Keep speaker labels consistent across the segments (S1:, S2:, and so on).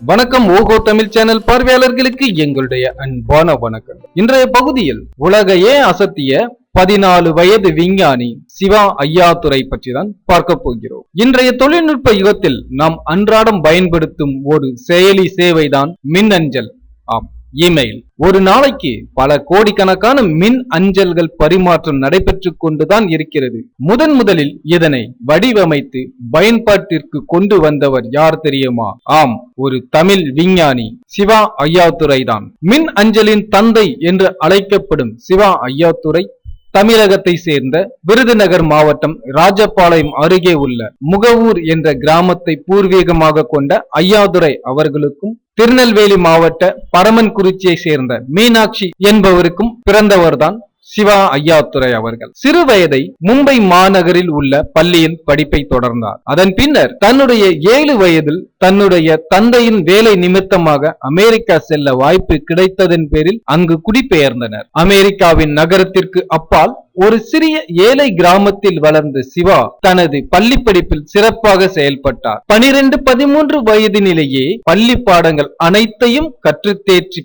S1: வணக்கம் ஓகோ தமிழ் சேனல் பார்வையாளர்களுக்கு எங்களுடைய அன்பான வணக்கம் இன்றைய பகுதியில் உலகையே அசத்திய பதினாலு வயது விஞ்ஞானி சிவா ஐயாத்துரை பற்றி தான் பார்க்க போகிறோம். இன்றைய தொழில்நுட்ப யுகத்தில் நாம் அன்றாடம் பயன்படுத்தும் ஒரு செயலி சேவைதான் மின்னஞ்சல் ஆம். இமெயில். ஒரு நாளைக்கு பல கோடிக்கணக்கான மின் அஞ்சல்கள் பரிமாற்றம் நடைபெற்றுக் கொண்டுதான் இருக்கிறது. முதன் முதலில் இதனை வடிவமைத்து பயன்பாட்டிற்கு கொண்டு வந்தவர் யார் தெரியுமா? ஆம் ஒரு தமிழ் விஞ்ஞானி சிவா ஐயாத்துறை தான். மின் அஞ்சலின் தந்தை என்று அழைக்கப்படும் சிவா ஐயாத்துறை தமிழகத்தை சேர்ந்த விருதுநகர் மாவட்டம் ராஜபாளையம் அருகே உள்ள முகவூர் என்ற கிராமத்தை பூர்வீகமாக கொண்ட ஐயாதுரை அவர்களுக்கும் திருநெல்வேலி மாவட்ட பரமன்குறிச்சியை சேர்ந்த மீனாட்சி என்பவருக்கும் பிறந்தவர்தான் சிவா ஐயாத்துறை அவர்கள். சிறு வயதை மும்பை மாநகரில் உள்ள பள்ளியில் படிப்பை தொடர்ந்தார். அதன் பின்னர் தன்னுடைய ஏழு வயதில் தன்னுடைய தந்தையின் வேலை நிமித்தமாக அமெரிக்கா செல்ல வாய்ப்பு கிடைத்ததன் பேரில் அங்கு குடிபெயர்ந்தனர். அமெரிக்காவின் நகரத்திற்கு அப்பால் ஒரு சிறிய ஏழை கிராமத்தில் வளர்ந்த சிவா தனது பள்ளி படிப்பில் சிறப்பாக செயல்பட்டார். பனிரெண்டு பதிமூன்று வயதினிலேயே பள்ளி பாடங்கள் அனைத்தையும் கற்று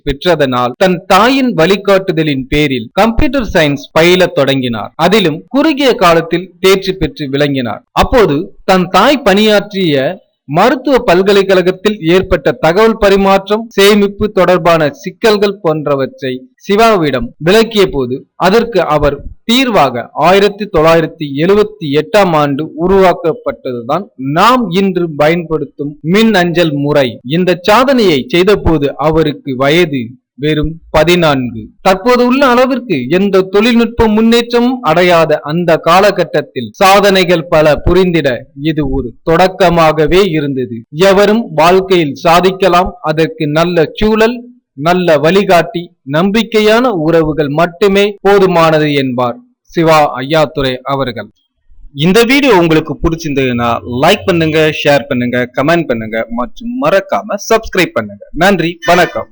S1: பெற்றதனால் தன் தாயின் வழிகாட்டுதலின் பேரில் கம்ப்யூட்டர் சயின்ஸ் பயில தொடங்கினார். அதிலும் குறுகிய காலத்தில் தேர்ச்சி பெற்று விளங்கினார். அப்போது தன் தாய் பணியாற்றிய மருத்துவ பல்கலைக்கழகத்தில் ஏற்பட்ட தகவல் பரிமாற்றம் சேமிப்பு தொடர்பான சிக்கல்கள் போன்றவற்றை சிவாவிடம் விளக்கிய போது அதற்கு அவர் தீர்வாக ஆயிரத்தி தொள்ளாயிரத்தி எழுவத்தி எட்டாம் ஆண்டு உருவாக்கப்பட்டதுதான் நாம் இன்று பயன்படுத்தும் மின் அஞ்சல் முறை. இந்த சாதனையை செய்தபோது அவருக்கு வயது வெறும் பதினான்கு. தற்போது உள்ள அளவிற்கு எந்த தொழில்நுட்ப முன்னேற்றமும் அடையாத அந்த காலகட்டத்தில் சாதனைகள் பல புரிந்திட இது ஒரு தொடக்கமாகவே இருந்தது. எவரும் வாழ்க்கையில் சாதிக்கலாம் அதற்கு நல்ல சூழல் நல்ல வழிகாட்டி நம்பிக்கையான உறவுகள் மட்டுமே போதுமானது என்பார் சிவா ஐயாத்துறை அவர்கள். இந்த வீடியோ உங்களுக்கு பிடிச்சிருந்ததுன்னா லைக் பண்ணுங்க ஷேர் பண்ணுங்க கமெண்ட் பண்ணுங்க மற்றும் மறக்காம சப்ஸ்கிரைப் பண்ணுங்க. நன்றி வணக்கம்.